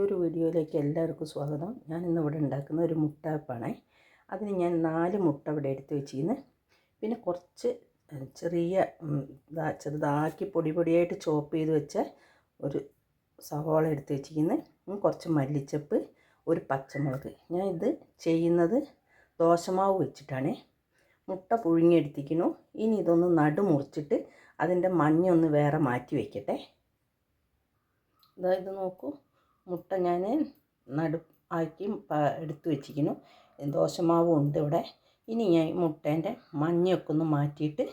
പുതിയൊരു വീഡിയോയിലേക്ക് എല്ലാവർക്കും സ്വാഗതം. ഞാൻ ഇന്ന് ഇവിടെ ഉണ്ടാക്കുന്ന ഒരു മുട്ടാപ്പാണേ അതിന് ഞാൻ നാല് മുട്ട ഇവിടെ എടുത്ത് വെച്ചിരുന്നു പിന്നെ കുറച്ച് ചെറിയ ചെറുതാക്കി പൊടി പൊടിയായിട്ട് ചോപ്പ് ചെയ്ത് വെച്ച ഒരു സവാള എടുത്ത് വെച്ചിരിക്കുന്നു. കുറച്ച് മല്ലിച്ചപ്പ് ഒരു പച്ചമുളക്. ഞാൻ ഇത് ചെയ്യുന്നത് ദോശമാവ് വെച്ചിട്ടാണേ. മുട്ട പുഴുങ്ങിയെടുത്തിരിക്കുന്നു. ഇനി ഇതൊന്ന് നടു മുറിച്ചിട്ട് അതിന്റെ മഞ്ഞ ഒന്ന് വേറെ മാറ്റി വയ്ക്കട്ടെ ഇതാ ഇത് നോക്കൂ. മുട്ട ഞാൻ നടു ആക്കി എടുത്തു വെച്ചിരിക്കുന്നു. ദോശമാവും ഉണ്ട് ഇവിടെ. ഇനി ഞാൻ ഈ മുട്ടേന്റെ മഞ്ഞയൊക്കെ ഒന്ന് മാറ്റിയിട്ട്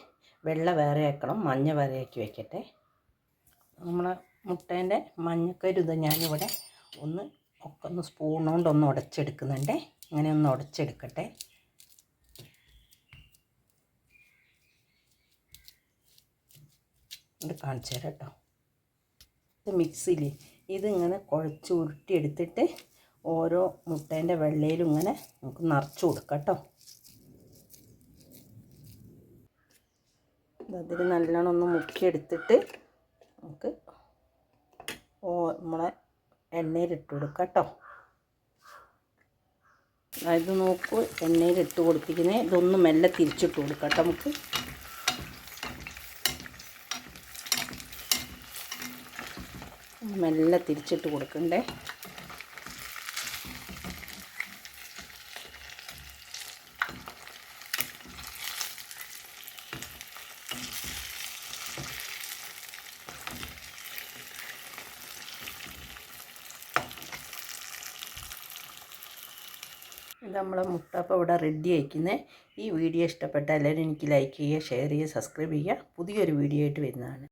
വെള്ള വേറെ ആക്കണം. മഞ്ഞ വേറെ ആക്കി വെക്കട്ടെ. നമ്മളെ മുട്ടേന്റെ മഞ്ഞക്കരുത് ഞാനിവിടെ ഒന്ന് ഒക്കെ ഒന്ന് സ്പൂൺ കൊണ്ട് ഒന്ന് ഉടച്ചെടുക്കുന്നുണ്ട്. ഇങ്ങനെ ഒന്ന് ഉടച്ചെടുക്കട്ടെ. കാണിച്ചു തരാം കേട്ടോ. ഇത് മിക്സിയിൽ ഇതിങ്ങനെ കുഴച്ച് ഉരുട്ടിയെടുത്തിട്ട് ഓരോ മുട്ടേന്റെ വെള്ളയിലും ഇങ്ങനെ നമുക്ക് നിറച്ച് കൊടുക്കാം കേട്ടോ. അതിൽ നല്ലോണം ഒന്ന് മുക്കിയെടുത്തിട്ട് നമുക്ക് ഓ നമ്മളെ എണ്ണയിലിട്ട് കൊടുക്കാം കേട്ടോ. അതായത് നോക്കൂ എണ്ണയിലിട്ട് കൊടുത്തിരിക്കുന്നത് ഇതൊന്ന് മെല്ലെ തിരിച്ചിട്ട് കൊടുക്കാം കേട്ടോ നമുക്ക്. മെല്ലെ തിരിച്ചിട്ട് കൊടുക്കണ്ടേ? ഇത് നമ്മളെ മുട്ടപ്പം ഇവിടെ റെഡി ആയിക്കുന്നത് ഈ വീഡിയോ ഇഷ്ടപ്പെട്ട എല്ലാവരും എനിക്ക് ലൈക്ക് ചെയ്യുക ഷെയർ ചെയ്യുക സബ്സ്ക്രൈബ് ചെയ്യുക. പുതിയൊരു വീഡിയോ ആയിട്ട് വരുന്നതാണ്.